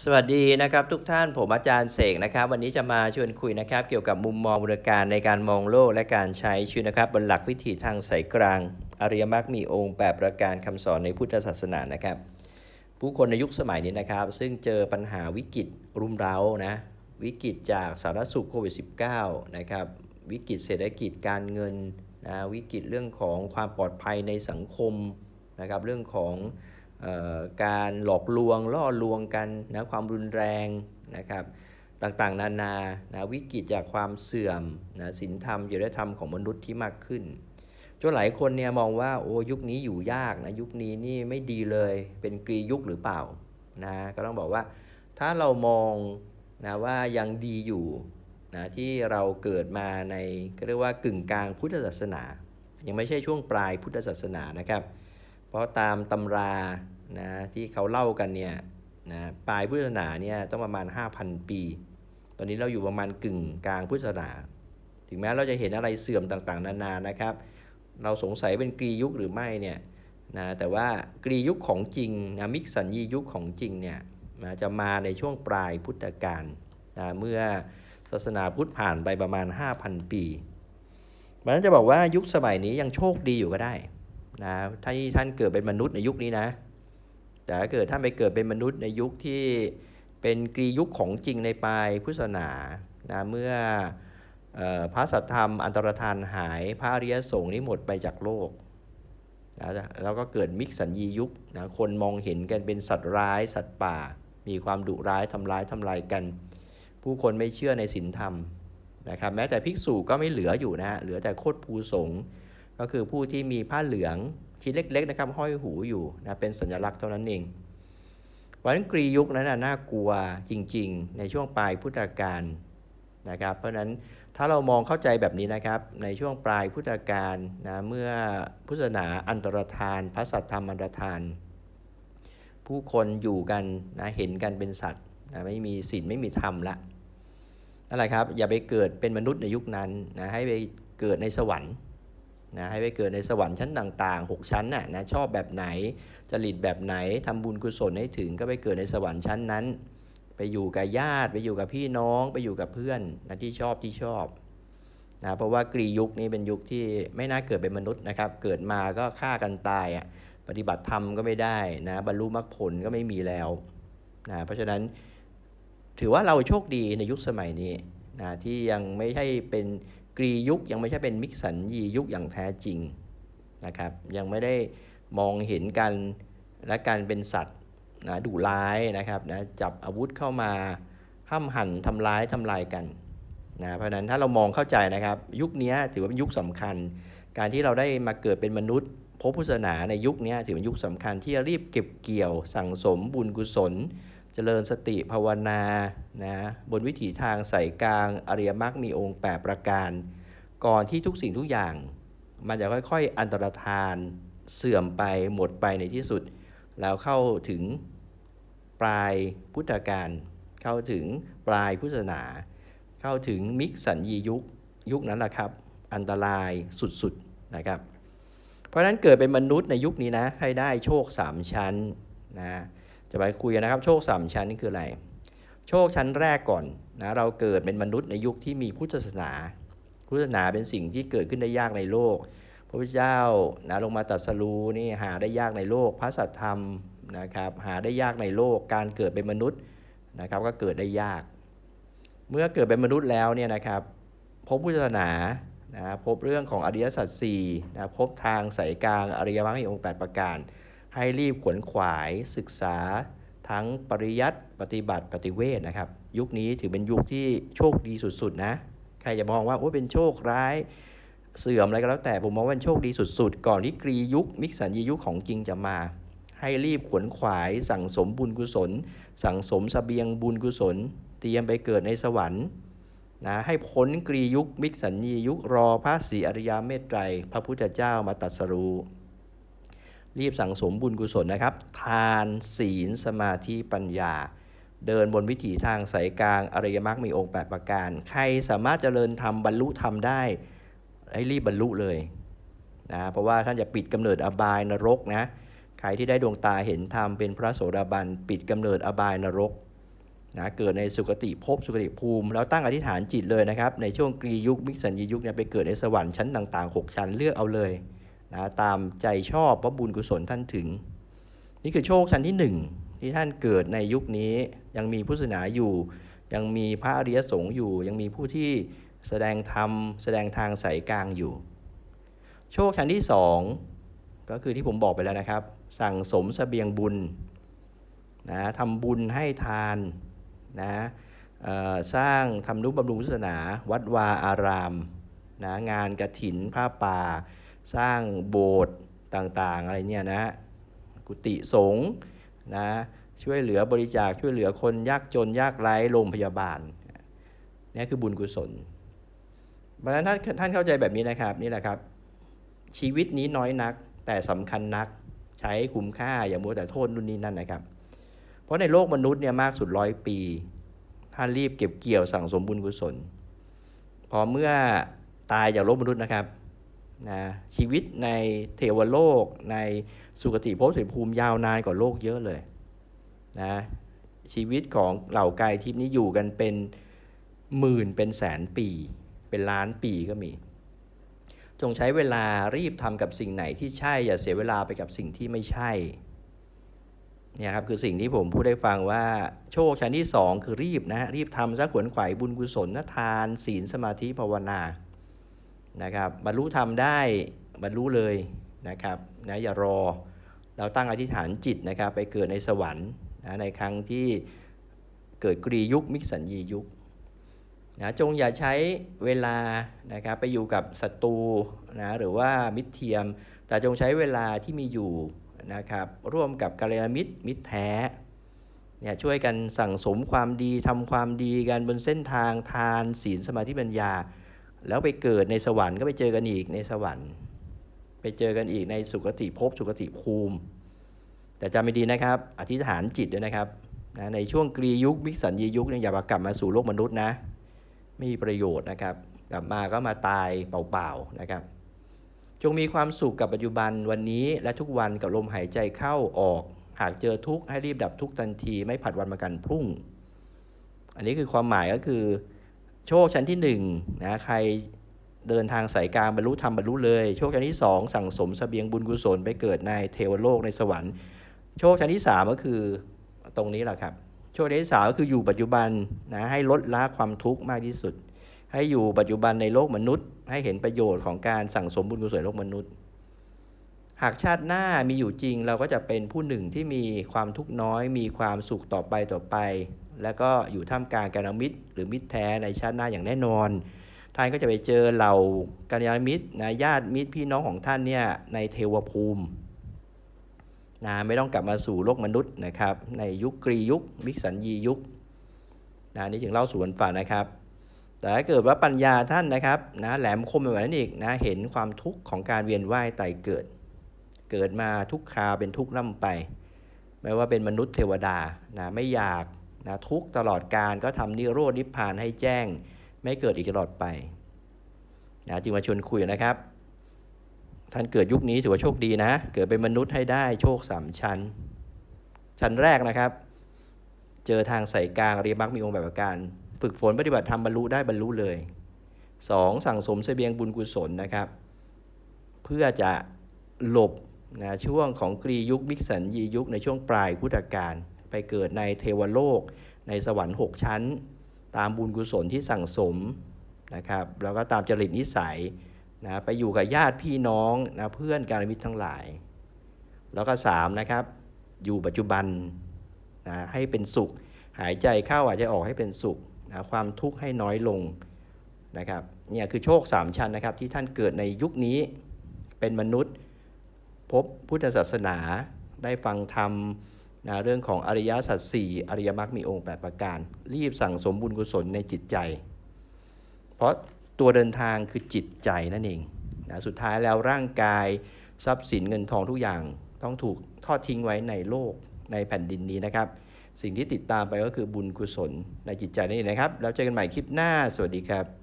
สวัสดีนะครับทุกท่านผมอาจารย์เสกนะครับ วันนี้จะมาชวนคุยนะครับ เกี่ยวกับมุมมองบริการในการมองโลกและการใช้ชีวิตนะครับ บนหลักวิถีทางสายกลาง อริยมรรคมีองค์แปดประการคำสอนในพุทธศาสนานะครับ ผู้คนในยุคสมัยนี้นะครับ ซึ่งเจอปัญหาวิกฤตรุมเร้านะวิกฤตจากสาธารณสุขโควิด -19 นะครับวิกฤตเศรษฐกิจการเงินนะวิกฤตเรื่องของความปลอดภัยในสังคมนะครับเรื่องของ การหลอกลวงล่อลวงกันนะความรุนแรงนะครับต่างๆ นานานะวิกฤตจากความเสื่อมนะศีลธรรมจริยธรรมของมนุษย์ที่มากขึ้นจนหลายคนเนี่ยมองว่าโอ้ยุคนี้อยู่ยากนะยุคนี้นี่ไม่ดีเลยเป็นกรียุคหรือเปล่านะก็ต้องบอกว่าถ้าเรามองนะว่ายังดีอยู่นะที่เราเกิดมาในก็เรียกว่ากึ่งกลางพุทธศาสนา ยังไม่ใช่ช่วงปลายพุทธศาสนานะครับ เพราะตามตำรา นะที่เขาเล่ากันเนี่ยนะปลายพุทธศาสนาเนี่ยต้องประมาณ 5,000 ปี ตอนนี้เราอยู่ประมาณกึ่งกลางพุทธศาสนา ถึงแม้เราจะเห็นอะไรเสื่อมต่างๆ นานานะครับ เราสงสัยเป็นกรียุคหรือไม่เนี่ยนะแต่ว่ากรียุคของจริงนะมิกสัญญียุคของจริงเนี่ยนะจะมาในช่วงปลายพุทธกาลนะเมื่อศาสนาพุทธผ่านไปประมาณ 5,000 ปีมันนั้นจะบอกว่ายุคสมัยนี้ยังโชคดีอยู่ก็ได้นะถ้าท่านเกิดเป็นมนุษย์ในยุคนี้นะ แต่ถ้าเกิดท่านไปเกิดเป็นมนุษย์ในยุคที่เป็นกรียุคของจริงในปลายพุทธศาสนานะเมื่ออพระสัทธรรมอันตรธานหายพระอริยสงฆ์นี้หมดไปจากโลกนะแล้วก็เกิดมิกสัญญียุคนะคนมองเห็นกันเป็นสัตว์ร้ายสัตว์ป่า มีความดุร้ายทำร้ายทำลายกัน ผู้คนไม่เชื่อในศีลธรรมนะครับแม้แต่ภิกษุก็ไม่เหลืออยู่นะฮะเหลือแต่โคตรภูสงฆ์ ก็คือผู้ที่มีผ้าเหลืองชิ้นเล็กๆนะครับห้อยหูอยู่นะเป็นสัญลักษณ์เท่านั้นเองวันกรียุคนั้นนะน่ากลัวจริงๆ ในช่วงปลายพุทธกาลนะครับเพราะฉะนั้นถ้าเรามองเข้าใจแบบนี้นะครับ ในช่วงปลายพุทธกาลนะเมื่อพุทธศาสนาอันตรธาน พระสัทธรรมอันตรธาน ผู้คนอยู่กันนะเห็นกันเป็นสัตว์นะไม่มีศีลไม่มีธรรมละนั่นแหละครับอย่าไปเกิดเป็นมนุษย์ในยุคนั้นนะให้ไปเกิดในสวรรค์ นะให้ไปเกิดในสวรรค์ชั้นต่าง ๆ 6 ชั้นน่ะนะชอบแบบไหนจริตแบบไหนทำบุญกุศลให้ถึงก็ไปเกิดในสวรรค์ชั้นนั้น ไปอยู่กับญาติ ไปอยู่กับพี่น้อง ไปอยู่กับเพื่อนนะที่ชอบที่ชอบนะเพราะว่ากรียุคนี้เป็นยุคที่ไม่น่าเกิดเป็นมนุษย์นะครับ เกิดมาก็ฆ่ากันตายอะปฏิบัติธรรมก็ไม่ได้นะบรรลุมรรคผลก็ไม่มีแล้วนะเพราะฉะนั้นถือว่าเราโชคดีในยุคสมัยนี้นะที่ยังไม่ใช่เป็น กรียุคยังไม่ใช่เป็นมิกสัญญียุคอย่างแท้จริงนะครับยังไม่ได้มองเห็นกันและการเป็นสัตว์นะดุร้ายนะครับนะจับอาวุธเข้ามาห้ามหันทำร้ายทำลายกันนะเพราะฉะนั้นถ้าเรามองเข้าใจนะครับ ยุคนี้ถือว่าเป็นยุคสำคัญ การที่เราได้มาเกิดเป็นมนุษย์พบพุทธศาสนาในยุคนี้ถือเป็นยุคสำคัญที่จะรีบเก็บเกี่ยวสั่งสมบุญกุศล เจริญสติภาวนานะบนวิถีทางสายกลางอริยมรรคมีองค์ 8 ประการ ก่อนที่ทุกสิ่งทุกอย่าง มันจะค่อยๆ อันตรธานเสื่อมไปหมดไปในที่สุด แล้วเข้าถึงปลายพุทธกาลเข้าถึงปลายพุทธศาสนา เข้าถึงมิกสัญญียุคยุคนั้นแหละครับ อันตรายสุดๆนะครับ เพราะฉะนั้นเกิดเป็นมนุษย์ในยุคนี้นะให้ได้โชค 3 ชั้นนะ จะไปคุยนะครับ โชค3ชั้นนี่คืออะไร โชคชั้นแรกก่อนนะเราเกิดเป็นมนุษย์ในยุคที่มีพุทธศาสนา พุทธศาสนาเป็นสิ่งที่เกิดขึ้นได้ยากในโลก พระพุทธเจ้านะลงมาตรัสรู้นี่หาได้ยากในโลก พระสัทธรรมนะครับหาได้ยากในโลก การเกิดเป็นมนุษย์นะครับก็เกิดได้ยาก เมื่อเกิดเป็นมนุษย์แล้วเนี่ยนะครับพบพุทธศาสนานะพบเรื่องของอริยสัจสี่นะพบทางสายกลางอริยมรรคองค์8ประการ ให้รีบขวนขวายศึกษาทั้งปริยัติปฏิบัติปฏิเวทนะครับ ยุคนี้ถือเป็นยุคที่โชคดีสุดๆ นะ ใครจะมองว่าโอ้เป็นโชคร้ายเสื่อมอะไรก็แล้วแต่ผมมองว่าเป็นโชคดีสุดๆ ก่อนที่กรียุค มิกสัญญียุคของจริงจะมา ให้รีบขวนขวายสั่งสมบุญกุศล สั่งสมสเสบียงบุญกุศล เตรียมไปเกิดในสวรรค์นะให้พ้นกรียุคมิกสัญญียุครอพระศรีอริยเมตไตรพระพุทธเจ้ามาตรัสรู้ รีบสั่งสมบุญกุศลนะครับ ทานศีลสมาธิปัญญา เดินบนวิถีทางสายกลางอริยมรรคมีองค์ 8 ประการ ใครสามารถเจริญธรรมบรรลุธรรมได้ ให้รีบบรรลุเลยนะเพราะว่าท่านจะปิดกำเนิดอบายนรกนะใครที่ได้ดวงตาเห็นธรรมเป็นพระโสดาบันปิดกำเนิดอบายนรกนะเกิดในสุคติภพสุคติภูมิ แล้วตั้งอธิษฐานจิตเลยนะครับ ในช่วงกรียุคมิกสัญญยุคเนี่ยไปเกิดในสวรรค์ชั้นต่างๆ 6 ชั้นเลือกเอาเลย นะตามใจชอบเพราะบุญกุศลท่านถึง นี่คือโชคชั้นที่หนึ่งที่ท่านเกิดในยุคนี้ยังมีพุทธศาสนาอยู่ ยังมีพระอริยสงฆ์อยู่ ยังมีผู้ที่แสดงธรรมแสดงทางสายกลางอยู่ โชคชั้นที่สองก็คือที่ผมบอกไปแล้วนะครับ สั่งสมเสบียงบุญนะทำบุญให้ทานนะสร้างทำนุบำรุงพุทธศาสนา วัดวาอารามนะงานกระถินผ้าป่า สร้างโบสถ์ต่างๆ อะไรเนี่ยนะกุฏิสงฆ์นะช่วยเหลือบริจาคช่วยเหลือคนยากจนยากไร้โรงพยาบาลนี่คือบุญกุศลเพราะฉะนั้นท่านท่านเข้าใจแบบนี้นะครับนี่แหละครับ ชีวิตนี้น้อยนักแต่สำคัญนักใช้คุ้มค่าอย่ามัวแต่โทษนู่นนี่นั่นนะครับ เพราะในโลกมนุษย์เนี่ยมากสุดร้อยปีท่านรีบเก็บเกี่ยวสั่งสมบุญกุศล พอเมื่อตายจากโลกมนุษย์นะครับ นะชีวิตในเทวโลก ในสุคติภพสุภูมิยาวนานกว่าโลกเยอะเลยนะชีวิตของเหล่ากายทิพย์นี้อยู่กันเป็นหมื่นเป็นแสนปี เป็นล้านปีก็มี จงใช้เวลารีบทำกับสิ่งไหนที่ใช่ อย่าเสียเวลาไปกับสิ่งที่ไม่ใช่เนี่ยครับคือสิ่งที่ผมพูดได้ฟังว่าโชคชั้นที่สองคือรีบนะรีบทำซะขวนขวายบุญกุศลนะทาน ศีลสมาธิภาวนา นะครับบรรลุธรรมได้บรรลุเลยนะครับนะอย่ารอเราตั้งอธิษฐานจิตนะครับไปเกิดในสวรรค์นะในครั้งที่เกิดกรียุคมิกสัญญียุคนะจงอย่าใช้เวลานะครับไปอยู่กับศัตรูนะหรือว่ามิตรเทียม แต่จงใช้เวลาที่มีอยู่นะครับร่วมกับกัลยาณมิตรมิตรแท้เนี่ยช่วยกันสั่งสมความดีทำความดีกันบนเส้นทางทานศีลสมาธิปัญญา แล้วไปเกิดในสวรรค์ก็ไปเจอกันอีกในสวรรค์ ไปเจอกันอีกในสุคติภพสุคติภูมิ แต่จำไม่ดีนะครับ อธิษฐานจิตด้วยนะครับนะในช่วงกรียุคมิกสัญญียุคเนี่ยอย่ากลับมาสู่โลกมนุษย์นะ ไม่มีประโยชน์นะครับ กลับมาก็มาตายเปล่าๆนะครับ จงมีความสุขกับปัจจุบันวันนี้และทุกวันกับลมหายใจเข้าออก หากเจอทุกข์ให้รีบดับทุกข์ทันทีไม่ผัดวันประกันพรุ่ง อันนี้คือความหมายก็คือ โชคชั้นที่หนึ่งนะใครเดินทางสายกลางบรรลุธรรมบรรลุเลย โชคชั้นที่สองสั่งสมเสบียงบุญกุศลไปเกิดในเทวโลกในสวรรค์ โชคชั้นที่สามก็คือตรงนี้แหละครับ โชคชั้นที่สามก็คืออยู่ปัจจุบันนะให้ลดละความทุกข์มากที่สุด ให้อยู่ปัจจุบันในโลกมนุษย์ ให้เห็นประโยชน์ของการสั่งสมบุญกุศลโลกมนุษย์ หากชาติหน้ามีอยู่จริง เราก็จะเป็นผู้หนึ่งที่มีความทุกข์น้อย มีความสุขต่อไปต่อไป แล้วก็อยู่ท่ามกลางกัลยาณมิตร หรือมิตรแท้ในชาติหน้าอย่างแน่นอน ท่านก็จะไปเจอเหล่ากัลยาณมิตรนะญาติมิตรพี่น้องของท่านเนี่ยในเทวภูมินะไม่ต้องกลับมาสู่โลกมนุษย์นะครับในยุคกรียุคมิกสัญญียุคนะนี่จึงเล่าสู่กันฟังนะครับ แต่ถ้าเกิดว่าปัญญาท่านนะครับนะแหลมคมไปกว่านั้นอีกนะเห็นความทุกข์ของการเวียนว่ายตายเกิด เกิดมาทุกคราเป็นทุกข์ล่ำไป ไม่ว่าเป็นมนุษย์เทวดานะไม่อยากนะทุกตลอดการก็ทำนิโรธนิพพานให้แจ้ง ไม่เกิดอีกตลอดไปนะจึงมาชวนคุยนะครับ ท่านเกิดยุคนี้ถือว่าโชคดีนะ เกิดเป็นมนุษย์ให้ได้โชคสามชั้น ชั้นแรกนะครับ เจอทางสายกลางอริยมรรคมีองค์แบบการ ฝึกฝนปฏิบัติธรรมบรรลุได้บรรลุเลย 2. สั่งสมเสบียงบุญกุศลนะครับ เพื่อจะหลบ นะช่วงของกรียุคมิกสันยียุคในช่วงปลายพุทธกาลไปเกิดในเทวโลก ในสวรรค์ 6 ชั้น ตามบุญกุศลที่สั่งสมนะครับแล้วก็ตามจริตนิสัยนะไปอยู่กับญาติพี่น้องนะเพื่อนการมิตรทั้งหลาย แล้วก็3นะครับอยู่ปัจจุบันนะให้เป็นสุข หายใจเข้าหายใจออกให้เป็นสุขนะความทุกข์ให้น้อยลงนะครับเนี่ยคือโชค 3 ชั้นนะครับที่ท่านเกิดในยุคนี้เป็นมนุษย์ พบพุทธศาสนาได้ฟังธรรมนะเรื่องของอริยสัจสี่อริยมรรคมีองค์แปดประการ รีบสั่งสมบุญกุศลในจิตใจ เพราะตัวเดินทางคือจิตใจนั่นเองนะสุดท้ายแล้วร่างกายทรัพย์สินเงินทองทุกอย่างต้องถูกทอดทิ้งไว้ในโลกในแผ่นดินนี้นะครับ สิ่งที่ติดตามไปก็คือบุญกุศลในจิตใจนั่นเองนะครับ แล้วเจอกันใหม่คลิปหน้า สวัสดีครับ